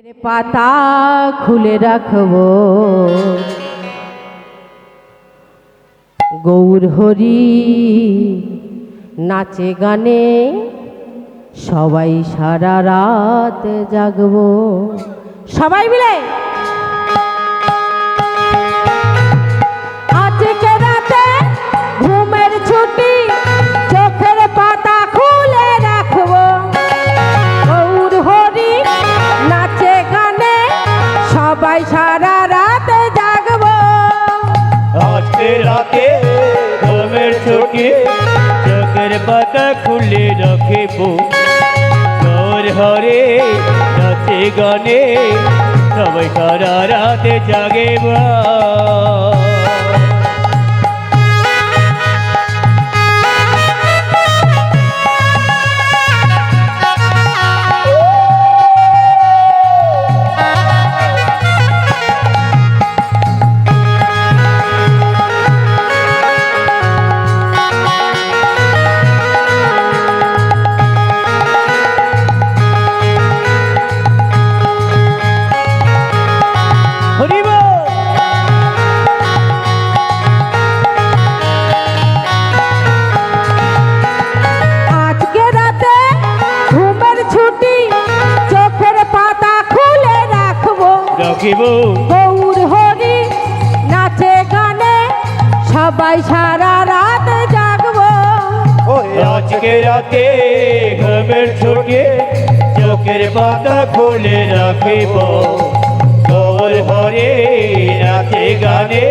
পাতা খুলে রাখব। গৌর হরি নাচে গানে সবাই সারা রাত জাগব। সবাই মিলে সবাই সারা রাতে জাগবো। আজকে রাতে ঘুমের চোখে চোখের পাতা খুলে রাখিব। ঘর হরে নাচে গানে, সবাই সারা রাতে জাগেব। রাখিব গৌর হরি নাচে গানে সবাই সারা রাত জাগবো। আজকে রাতে ঘুমের চোখে চোখের পাতা খুলে রাখিব। তোর হরে নাচে গানে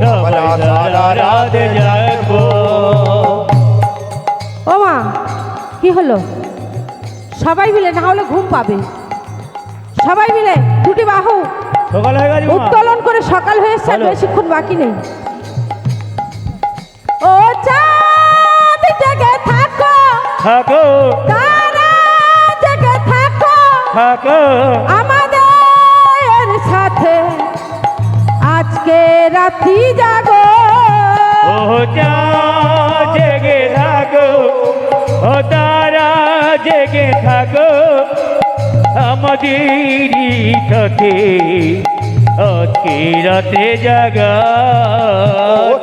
সবাই সারা রাত জাগবো। ও মা কি হলো? সবাই মিলে না হলে ঘুম পাবে। সবাই মিলে দুটি বাহু সকাল হয়ে গেছে উত্তোলন করে সকাল হয়েছে বেশিক্ষণ বাকি নেই। ও চাঁদ জেগে থাকো। থাকো। তারা জেগে থাকো। থাকো। আমাদের সাথে আজকে রাত্রি জাগো। ও জেগে থাকো। ও তারা জেগে থাকো। আমাদেরই সাথে আজকে রাতে জাগা।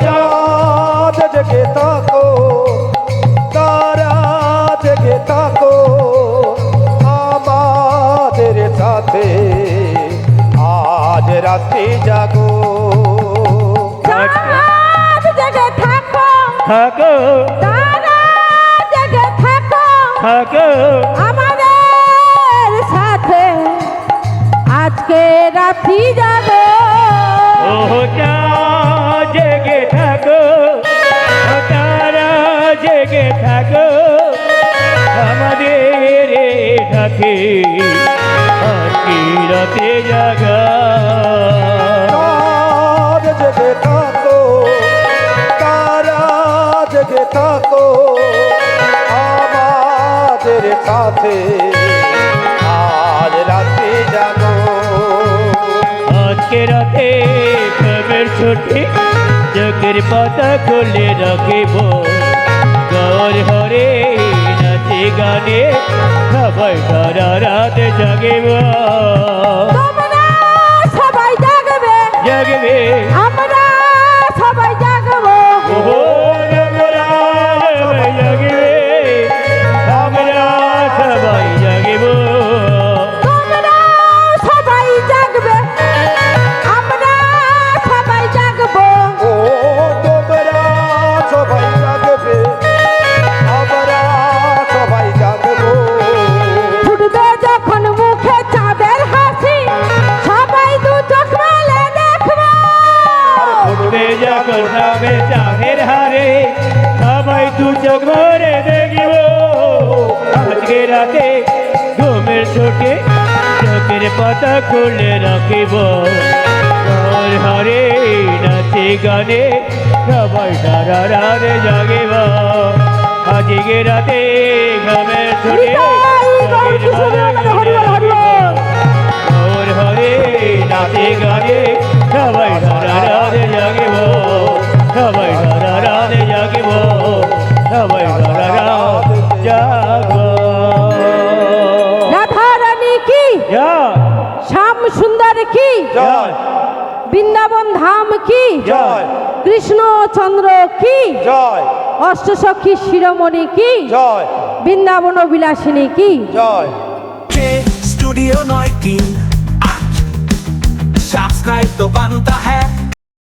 চাঁদ জেগে থাকো তারা জেগে থাকো আমাদের সাথে আজ রাত্রি জাগো। চাঁদ জেগে থাকো। থাকো। তারা জেগে থাকো। থাকো। রাত্রি যাবে জেগে থাকো। তারা জেগে থাকো। আমাদের সাথে রাতে জাগা। জেগে থাকো তারা জেগে থাকো। আমাদের সাথে ছুটি চোখের পাতা খুলে রাখিব। গর হরে নাচে গানে সবাই সারা রাত জাগিব। তোমরা সবাই জাগবে। জাগবে। আমরা যখন নামে চাঁদের হারে সবাই দু চোখ ভরে দেখিব আজকে রাতে ঘুমের ছোটে চোখের পাতা খুলে রাখিব তোর হরে নাচে গানে সবাই সারা রাতে জাগিব আজকে রাতে ঘুমের ছোটে হরে নাচে গানে সবাই সারা রাতে জাগিব সুন্দর কি? জয়। বৃন্দাবন ধাম কি? জয়। কৃষ্ণ চন্দ্র কি? জয়। অষ্টসখী শিরোমণি কি? জয়। বৃন্দাবন বিলাসিনী কি? স্টুডিও নয় কি? সাবস্ক্রাইব তো বানতা হ্যাঁ।